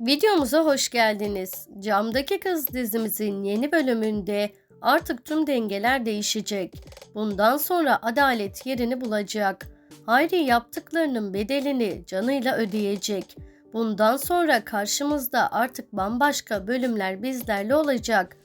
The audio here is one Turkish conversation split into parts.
Videomuza hoş geldiniz. Camdaki Kız dizimizin yeni bölümünde artık tüm dengeler değişecek. Bundan sonra adalet yerini bulacak. Hayri yaptıklarının bedelini canıyla ödeyecek. Bundan sonra karşımızda artık bambaşka bölümler bizlerle olacak.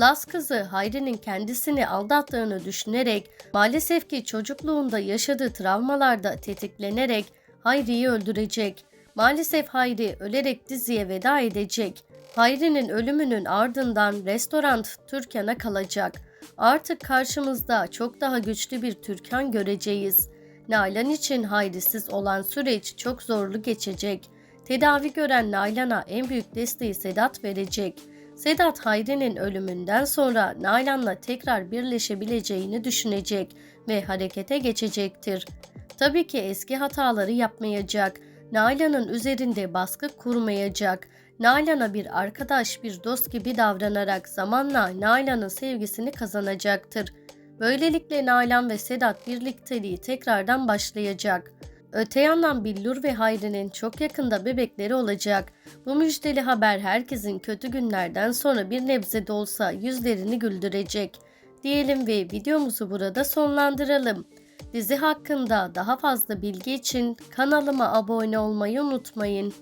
Las kızı Hayri'nin kendisini aldattığını düşünerek maalesef ki çocukluğunda yaşadığı travmalarda tetiklenerek Hayri'yi öldürecek. Maalesef Hayri ölerek diziye veda edecek. Hayri'nin ölümünün ardından restoran Türkan'a kalacak. Artık karşımızda çok daha güçlü bir Türkan göreceğiz. Nalan için Hayri'siz olan süreç çok zorlu geçecek. Tedavi gören Nalan'a en büyük desteği Sedat verecek. Sedat Hayri'nin ölümünden sonra Nalan'la tekrar birleşebileceğini düşünecek ve harekete geçecektir. Tabii ki eski hataları yapmayacak. Nalan'ın üzerinde baskı kurmayacak. Nalan'a bir arkadaş, bir dost gibi davranarak zamanla Nalan'ın sevgisini kazanacaktır. Böylelikle Nalan ve Sedat birlikteliği tekrardan başlayacak. Öte yandan Billur ve Hayri'nin çok yakında bebekleri olacak. Bu müjdeli haber herkesin kötü günlerden sonra bir nebze de olsa yüzlerini güldürecek. Diyelim ve videomuzu burada sonlandıralım. Dizi hakkında daha fazla bilgi için kanalıma abone olmayı unutmayın.